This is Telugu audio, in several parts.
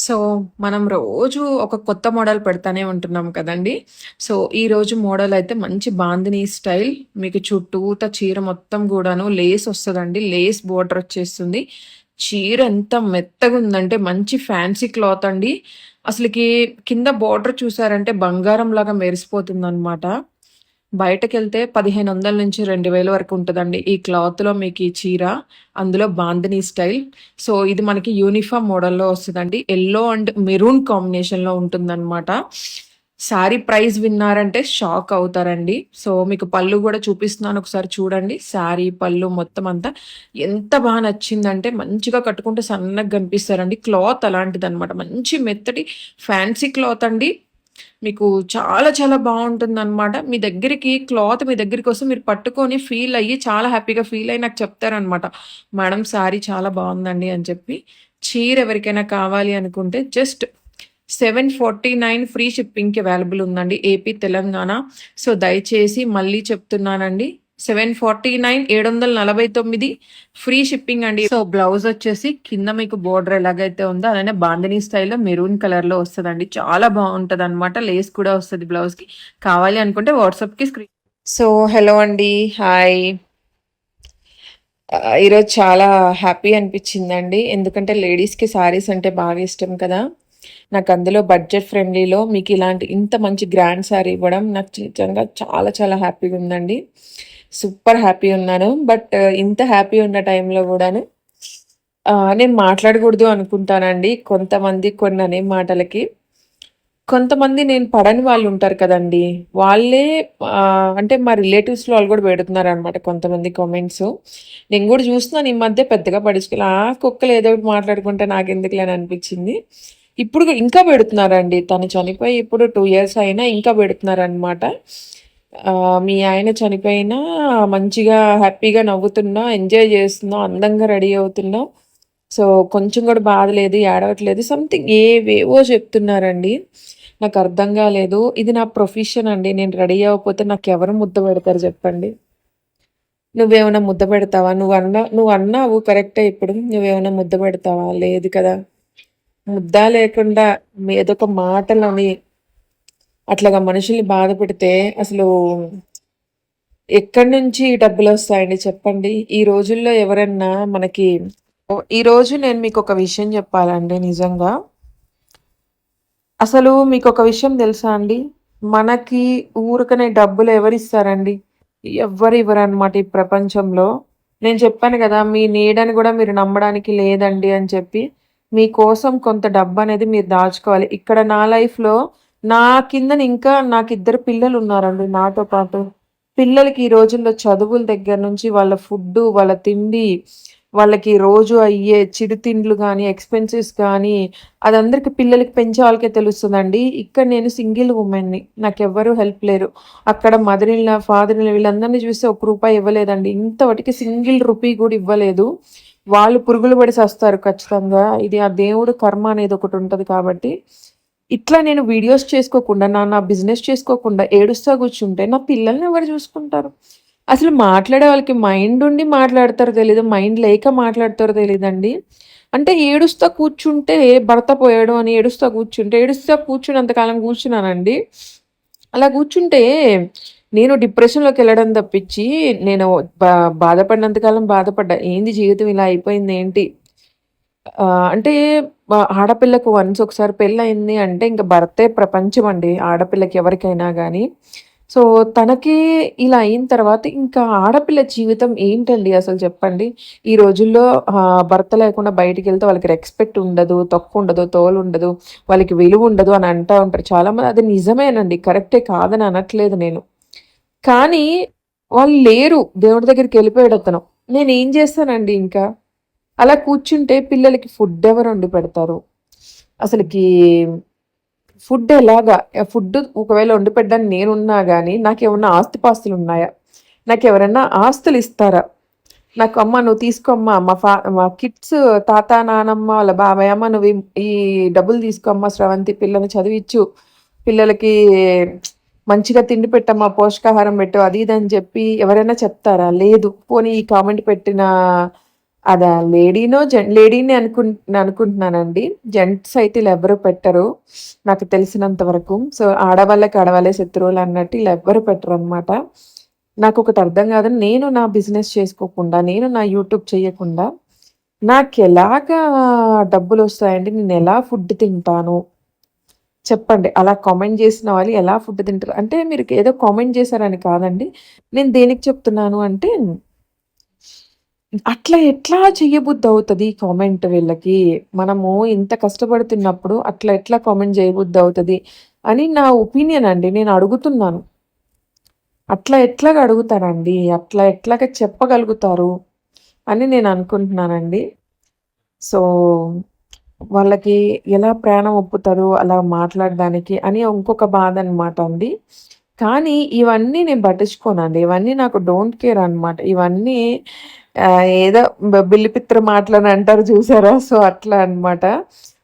సో, మనం రోజు ఒక కొత్త మోడల్ పెడతానే ఉంటున్నాం కదండీ! సో, ఈరోజు మోడల్ అయితే మంచి బాందినీ స్టైల్. మీకు చుట్టూతా చీర మొత్తం కూడాను లేస్ వస్తుందండి లేస్ బోర్డర్ వచ్చేస్తుంది చీర ఎంత మెత్తగా ఉందంటే మంచి ఫ్యాన్సీ క్లాత్ అండి. అసలుకి కింద బోర్డర్ చూసారంటే బంగారం లాగా మెరిసిపోతుందనమాట బయటకెళ్తే పదిహేను వందల నుంచి రెండు వేల వరకు ఉంటుందండి ఈ క్లాత్‌లో మీకు ఈ చీర. అందులో బాందినీ స్టైల్. సో, ఇది మనకి యూనిఫామ్ మోడల్‌లో వస్తుందండి ఎల్లో అండ్ మెరూన్ కాంబినేషన్‌లో ఉంటుందనమాట. శారీ ప్రైస్ విన్నారంటే షాక్ అవుతారండి. సో, మీకు పళ్ళు కూడా చూపిస్తున్నాను ఒకసారి చూడండి. శారీ, పళ్ళు మొత్తం అంతా ఎంత బాగా నచ్చిందంటే మంచిగా కట్టుకుంటే సన్నగా కనిపిస్తారండి క్లాత్ అలాంటిదనమాట. మంచి మెత్తటి ఫ్యాన్సీ క్లాత్ అండి. మీకు చాలా చాలా బావుంటుందనమాట. మీ దగ్గరికి క్లాత్ మీ దగ్గరికొస్తే మీరు పట్టుకొని ఫీల్ అయ్యి చాలా హ్యాపీగా ఫీల్ అయ్యి నాకు చెప్తారనమాట. మేడం శారీ చాలా బాగుందండి అని చెప్పి. చీర ఎవరికైనా కావాలి అనుకుంటే జస్ట్ 749 ఫ్రీ షిప్పింగ్‌కి అవైలబుల్ ఉందండి. ఏపీ, తెలంగాణ. సో, దయచేసి మళ్ళీ చెప్తున్నానండి. 749 749 ఫ్రీ షిప్పింగ్ అండి. సో, బ్లౌజ్ ఒచ్చేసి కింద మీకు బోర్డర్ ఎలాగైతే ఉందో అలానే బాందినీ స్టైల్‌లో మెరూన్ కలర్‌లో వస్తదండి. చాలా బావుంటదనమాట. లేస్ కూడా వస్తది బ్లౌజ్‌కి. కావాలి అనుకుంటే వాట్సాప్‌కి స్క్రీన్ సో, హలో అండి. హాయ్. ఈరోజు చాలా హ్యాపీ అనిపిచ్చిందండి. ఎందుకంటే లేడీస్‌కి శారీస్ అంటే బాగా ఇష్టం కదా! నాకు అందులో బడ్జెట్ ఫ్రెండ్లీలో మీకు ఇలాంటి ఇంత మంచి గ్రాండ్ శారీ ఇవ్వడం నాకు నిజంగా చాలా చాలా హ్యాపీగా ఉందండి. సూపర్ హ్యాపీ ఉన్నాను. బట్ uh, ఇంత హ్యాపీ ఉన్న టైంలో కూడాను నేను మాట్లాడకూడదు అనుకుంటానండి. కొంతమంది కొన్ని అనే మాటలకి. కొంతమంది నేను పడని వాళ్ళు ఉంటారు కదండీ! వాళ్ళే అంటే మా రిలేటివ్స్‌లో వాళ్ళు కూడా పెడుతున్నారు అనమాట కొంతమంది కామెంట్స్. నేను కూడా చూస్తున్నాను ఈ మధ్య పెద్దగా పట్టించుకోలే. ఆ! కుక్కలు ఏదో ఒకటి మాట్లాడుకుంటే నాకెందుకులే అని అనిపించింది ఇప్పుడు ఇంకా పెడుతున్నారండి. తను చనిపోయి ఇప్పుడు టూ ఇయర్స్ అయినా ఇంకా పెడుతున్నారనమాట. మీ ఆయన చనిపోయినా మంచిగా హ్యాపీగా నవ్వుతున్నావు, ఎంజాయ్ చేస్తున్నావు, అందంగా రెడీ అవుతున్నావు. సో, కొంచెం కూడా బాధ లేదు, ఏడవట్లేదు. సంథింగ్ ఏవేవో చెప్తున్నారండి. నాకు అర్థం కాలేదు ఇది నా ప్రొఫెషన్ అండి. నేను రెడీ అవ్వకపోతే ఎవరు ముద్ద పెడతారు చెప్పండి? నువ్వేమైనా ముద్ద పెడతావా? నువ్వు అన్నా నువ్వు అన్నావు కరెక్టే ఇప్పుడు. నువ్వేమైనా ముద్ద పెడతావా? లేదు కదా! ముద్ద లేకుండా ఏదో ఒక మాటలని అట్లాగా మనుషుల్ని బాధపెడితే అసలు ఎక్కడి నుంచి డబ్బులు వస్తాయండి చెప్పండి? ఈ రోజుల్లో ఎవరన్నా మనకి ఈ ఈరోజు నేను మీకు ఒక విషయం చెప్పాలండి నిజంగా. అసలు మీకు ఒక విషయం తెలుసా అండి? మనకి ఊరుకనే డబ్బులు ఎవరిస్తారండి? ఎవ్వరు ఇవ్వరనమాట ఈ ప్రపంచంలో. నేను చెప్పాను కదా మీ నీడని కూడా మీరు నమ్మడానికి లేదండి అని చెప్పి. మీకోసం కొంత డబ్బు అనేది మీరు దాచుకోవాలి. ఇక్కడ నా లైఫ్‌లో నా కిందన ఇంకా నాకు ఇద్దరు పిల్లలు ఉన్నారండి నాతో పాటు. పిల్లలకి ఈ రోజుల్లో చదువుల దగ్గర నుంచి వాళ్ళ ఫుడ్డు, వాళ్ళ తిండి, వాళ్ళకి రోజు అయ్యే చిరుతిండ్లు కానీ ఎక్స్‌పెన్సెస్ అది అదందరికి పిల్లలకి పెంచే వాళ్ళకే తెలుస్తుందండి ఇక్కడ నేను సింగిల్ ఉమెన్ని నాకెవ్వరూ హెల్ప్ లేరు. అక్కడ మదర్ ఇన్ ఫాదర్ ఇన్ వీళ్ళందరిని చూస్తే ఒక్క రూపాయి ఇవ్వలేదండి. ఇంతవటికి సింగిల్ రూపీ కూడా ఇవ్వలేదు. వాళ్ళు పురుగులు పడి వస్తారు ఖచ్చితంగా. ఇది ఆ దేవుడు కర్మ అనేది ఒకటి ఉంటుంది కాబట్టి. ఇట్లా నేను వీడియోస్ చేసుకోకుండా, నా నా బిజినెస్ చేసుకోకుండా ఏడుస్తా కూర్చుంటే నా పిల్లల్ని ఎవరు చూసుకుంటారు? అసలు మాట్లాడే వాళ్ళకి మైండ్ ఉండి మాట్లాడతారో తెలీదు. మైండ్ లేక మాట్లాడతారో తెలీదండి. అంటే ఏడుస్తా కూర్చుంటే భర్త పోయాడు అని ఏడుస్తా కూర్చుంటే, ఏడుస్తా కూర్చున్నంతకాలం కూర్చున్నానండి. అలా కూర్చుంటే నేను డిప్రెషన్లోకి వెళ్ళడం తప్పించి నేను బా బాధపడినంతకాలం బాధపడ్డా. ఏంది జీవితం ఇలా అయిపోయింది ఏంటి? అంటే ఆడపిల్లకు వన్స్ ఒకసారి పెళ్ళయింది అంటే ఇంక భర్తే ప్రపంచం అండి ఆడపిల్లకి ఎవరికైనా కానీ సో, తనకి ఇలా అయిన తర్వాత ఇంకా ఆడపిల్ల జీవితం ఏంటండి అసలు చెప్పండి? ఈ రోజుల్లో భర్త లేకుండా బయటికెళ్తే వాళ్ళకి రెస్పెక్ట్ ఉండదు, తక్కువ ఉండదు తోలు ఉండదు వాళ్ళకి విలువ ఉండదు అని అంటా ఉంటారు. చాలామంది అది నిజమేనండి. కరెక్టే కాదని అనట్లేదు నేను. కానీ వాళ్ళు లేరు. దేవుడి దగ్గరికి వెళ్ళిపోయేడొతను నేను ఏం చేస్తానండి ఇంకా? అలా కూర్చుంటే పిల్లలకి ఫుడ్ ఎవరు వండి పెడతారు? అసలకి ఫుడ్ ఎలాగా? ఫుడ్ ఒకవేళ వండి పెట్టడానికి నేనున్నా కానీ నాకు ఏమన్నా ఆస్తిపాస్తులు ఉన్నాయా నాకు ఎవరైనా ఆస్తులు ఇస్తారా నాకు అమ్మ నువ్వు తీసుకోమ్మ మా ఫా మా కిడ్స్ తాత, నానమ్మ, వాళ్ళ బాబాయ్ అమ్మ నువ్వు ఈ డబ్బులు తీసుకోమ్మ స్రవంతి పిల్లల్ని చదివిచ్చు. పిల్లలకి మంచిగా తిండి పెట్టమ్మా, పోషకాహారం పెట్టు అది ఇది అని చెప్పి ఎవరైనా చెప్తారా? లేదు. పోనీ ఈ కామెంట్ పెట్టిన అదా లేడీనో జెన్ లేడీని అనుకు అనుకుంటున్నానండి. జెంట్స్ అయితే ఇలా ఎవ్వరు పెట్టరు. నాకు తెలిసినంత వరకు. సో ఆడవాళ్ళకి ఆడవాళ్ళే శత్రువులు అన్నట్టు ఇలా ఎవ్వరు పెట్టరు అనమాట నాకు ఒకటి అర్థం కాదు. నేను నా బిజినెస్ చేసుకోకుండా నేను నా యూట్యూబ్ చేయకుండా నాకు ఎలాగా డబ్బులు వస్తాయండి? నేను ఎలా ఫుడ్ తింటాను? చెప్పండి. అలా కామెంట్ చేసిన వాళ్ళు ఎలా ఫుడ్ తింటారు? అంటే మీరు ఏదో కామెంట్ చేశారని కాదండి. నేను దేనికి చెప్తున్నాను అంటే అట్లా ఎట్లా చెయ్యబుద్ధి అవుతుంది కామెంట్ వీళ్ళకి? మనము ఇంత కష్టపడుతున్నప్పుడు అట్లా ఎట్లా కామెంట్ చేయబుద్ధి అవుతుంది అని నా ఒపీనియన్ అండి. నేను అడుగుతున్నాను. అట్లా ఎట్లాగా అడుగుతారండి? అట్లా ఎట్లాగా చెప్పగలుగుతారు అని నేను అనుకుంటున్నానండి. సో వాళ్ళకి ఎలా ప్రాణం ఒప్పుతారు అలా మాట్లాడడానికి అని ఇంకొక బాధ అనమాట అండి. కానీ ఇవన్నీ నేను పట్టించుకోనండి. ఇవన్నీ నాకు డోంట్ కేర్ అనమాట ఇవన్నీ ఏదో బిల్లిపిత్ర మాటలని అంటారు చూసారా? సో అట్లా అనమాట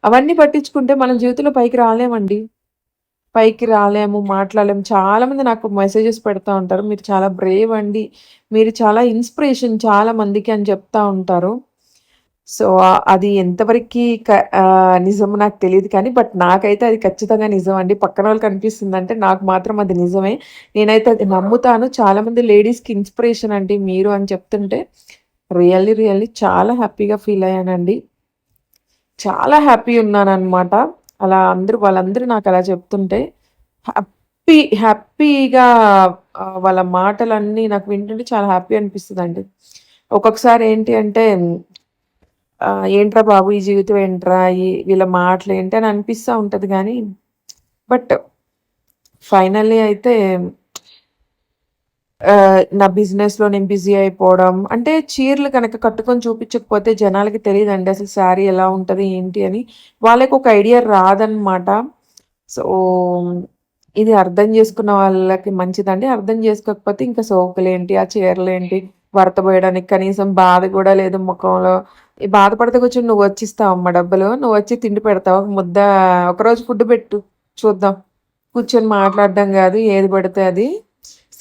అవన్నీ పట్టించుకుంటే మనం జీవితంలో పైకి రాలేమండి. పైకి రాలేము మాట్లాడలేము. చాలామంది నాకు మెసేజెస్ పెడతా ఉంటారు. మీరు చాలా బ్రేవ్ అండి. మీరు చాలా ఇన్స్పిరేషన్ చాలా మందికి అని చెప్తా ఉంటారు. సో అది ఎంతవరకు నిజం నాకు తెలియదు కానీ బట్ నాకైతే అది ఖచ్చితంగా నిజం అండి పక్కన వాళ్ళకి అనిపిస్తుంది అంటే నాకు మాత్రం అది నిజమే. నేనైతే అది నమ్ముతాను. చాలామంది లేడీస్కి ఇన్స్పిరేషన్ అండి మీరు అని చెప్తుంటే. రియల్లీ రియల్లీ చాలా హ్యాపీగా ఫీల్ అయ్యానండి. చాలా హ్యాపీ ఉన్నాను అనమాట అలా అందరూ వాళ్ళందరూ నాకు అలా చెప్తుంటే హ్యాపీ హ్యాపీగా వాళ్ళ మాటలన్నీ నాకు వింటుంటే చాలా హ్యాపీ అనిపిస్తుంది అండి ఒక్కొక్కసారి ఏంటి అంటే ఏంట్రా బాబు ఈ జీవితం ఏంట్రా ఈ వీళ్ళ మాటలు ఏంటి అని అనిపిస్తూ ఉంటుంది కానీ బట్ ఫైనల్లీ అయితే నా బిజినెస్‌లో నేను బిజీ అయిపోవడం. అంటే చీరలు కనుక కట్టుకొని చూపించకపోతే జనాలకి తెలియదండి అసలు శారీ ఎలా ఉంటుంది ఏంటి అని. వాళ్ళకి ఒక ఐడియా రాదనమాట. సో, ఇది అర్థం చేసుకున్న వాళ్ళకి మంచిదండి. అర్థం చేసుకోకపోతే ఇంకా సోకులేంటి, ఆ చీరలేంటి, భర్త పోయడానికి కనీసం బాధ కూడా లేదు ముఖంలో. ఈ బాధపడితే వచ్చిస్తావు అమ్మ డబ్బులు. నువ్వు వచ్చి తిండి పెడతావు. ఒక ముద్ద ఒకరోజు ఫుడ్ పెట్టు చూద్దాం. కూర్చొని మాట్లాడడం కాదు ఏది పడితే అది.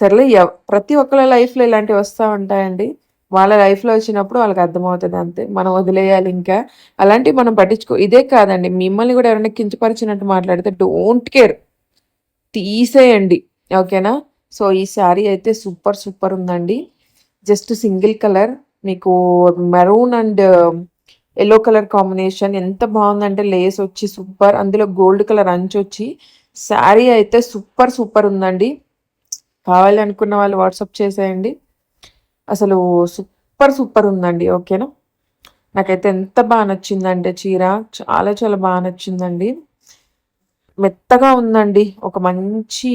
సర్లే ప్రతి ఒక్కళ్ళ లైఫ్లో ఇలాంటివి వస్తూ ఉంటాయండి వాళ్ళ లైఫ్లో వచ్చినప్పుడు వాళ్ళకి అర్థమవుతుంది అంతే మనం వదిలేయాలి ఇంకా అలాంటివి మనం పట్టించుకో ఇదే కాదండి మిమ్మల్ని కూడా ఎవరైనా కించపరిచినట్టు మాట్లాడితే డోంట్ కేర్ తీసేయండి ఓకేనా సో ఈ శారీ అయితే సూపర్ సూపర్ ఉందండి జస్ట్ సింగిల్ కలర్ మీకు maroon and um, yellow colour combination ఎంత బాగుందంటే లేస్ వచ్చి సూపర్ అందులో గోల్డ్ కలర్ అంచు వచ్చి శారీ అయితే సూపర్ సూపర్ ఉందండి. కావాలి అనుకున్న వాళ్ళు వాట్సాప్ చేసేయండి. అసలు సూపర్ సూపర్ ఉందండి ఓకేనా? నాకైతే ఎంత బాగా నచ్చిందంటే చీర చాలా చాలా బాగా నచ్చిందండి. మెత్తగా ఉందండి ఒక మంచి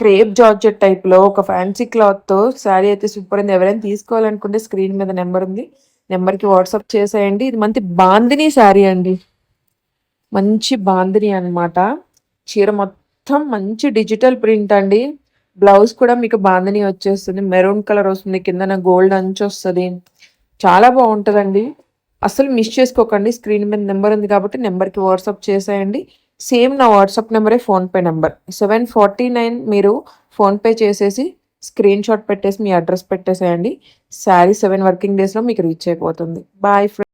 క్రేప్ జార్జెట్ టైప్లో ఒక ఫ్యాన్సీ క్లాత్తో శారీ అయితే సూపర్ ఉంది ఎవరైనా తీసుకోవాలనుకుంటే స్క్రీన్ మీద నెంబర్ ఉంది. నెంబర్కి వాట్సాప్ చేసేయండి. ఇది మంచి బాందిని శారీ అండి. మంచి బాందిని అనమాట చీర మొత్తం మంచి డిజిటల్ ప్రింట్ అండి. బ్లౌజ్ కూడా మీకు బాందిని వచ్చేస్తుంది. మెరూన్ కలర్ వస్తుంది. కింద గోల్డ్ అంచు వస్తుంది. చాలా బాగుంటుందండి. అసలు మిస్ చేసుకోకండి. స్క్రీన్ మీద నెంబర్ ఉంది కాబట్టి నెంబర్కి వాట్సాప్ చేసేయండి. సేమ్ నా వాట్సాప్ నెంబరే PhonePe number. Seven forty nine మీరు ఫోన్పే చేసేసి స్క్రీన్ షాట్ పెట్టేసి మీ అడ్రస్ పెట్టేసేయండి. శారీ సెవెన్ వర్కింగ్ డేస్లో మీకు రీచ్ అయిపోతుంది. Boy friend